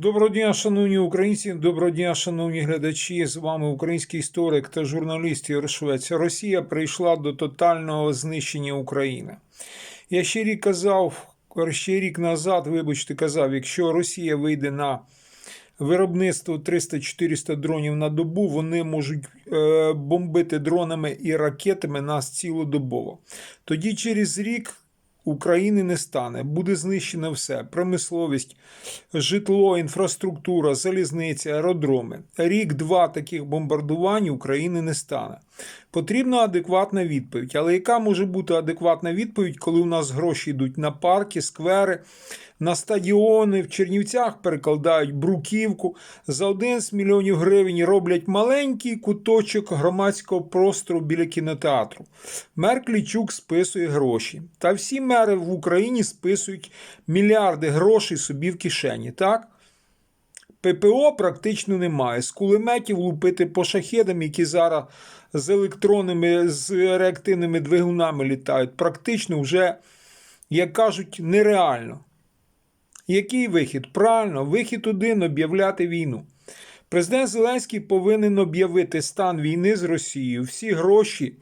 Доброго дня, шановні українці, доброго дня, шановні глядачі. З вами український історик та журналіст Ігор Швець. Росія прийшла до тотального знищення України. Я ще рік казав, ще рік назад, вибачте, казав, якщо Росія вийде на виробництво 300-400 дронів на добу, вони можуть е, бомбити дронами і ракетами нас цілодобово. Тоді через рік України не стане, буде знищено все: промисловість, житло, інфраструктура, залізниця, аеродроми. Рік-два таких бомбардувань України не стане. Потрібна адекватна відповідь. Але яка може бути адекватна відповідь, коли у нас гроші йдуть на парки, сквери, на стадіони, в Чернівцях перекладають бруківку, за 11 мільйонів гривень роблять маленький куточок громадського простору біля кінотеатру. Мер Клічук списує гроші. Та всі мери в Україні списують мільярди грошей собі в кишені, так? ППО практично немає. З кулеметів лупити по шахедам, які зараз з електронними, з реактивними двигунами літають, практично вже, як кажуть, нереально. Який вихід? Правильно, вихід один об'являти війну. Президент Зеленський повинен об'явити стан війни з Росією. Всі гроші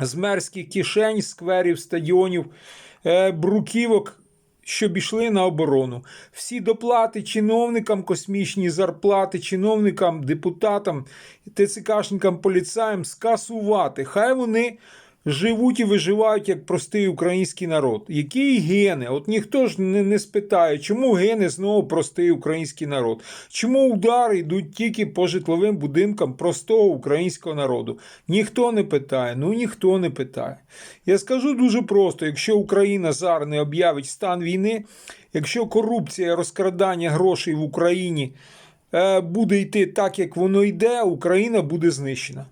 з мерських кишень, скверів, стадіонів, е, бруківок, щоб ішли на оборону. Всі доплати чиновникам, космічні зарплати, чиновникам, депутатам, ТЦКшникам, поліцаям скасувати. Хай вони живуть і виживають як простий український народ. Які гени? От ніхто ж не, не спитає, чому гени знову простий український народ? Чому удари йдуть тільки по житловим будинкам простого українського народу? Ніхто не питає, ну ніхто не питає. Я скажу дуже просто: якщо Україна зараз не об'явить стан війни, якщо корупція, розкрадання грошей в Україні е, буде йти так, як воно йде, Україна буде знищена.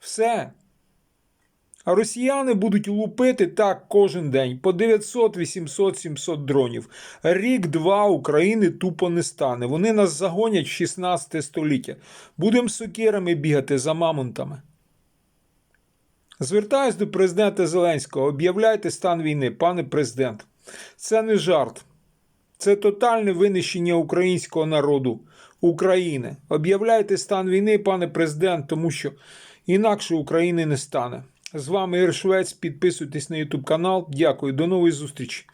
Все. А росіяни будуть лупити так кожен день по 900, 800, 700 дронів. Рік-два України тупо не стане. Вони нас загонять в 16 століття. Будемо сокирами бігати за мамонтами. Звертаюсь до президента Зеленського. Об'являйте стан війни, пане президент. Це не жарт. Це тотальне винищення українського народу, України. Об'являйте стан війни, пане президент, тому що інакше України не стане. З вами Ір Швець. Підписуйтесь на YouTube канал. Дякую. До нової зустрічі.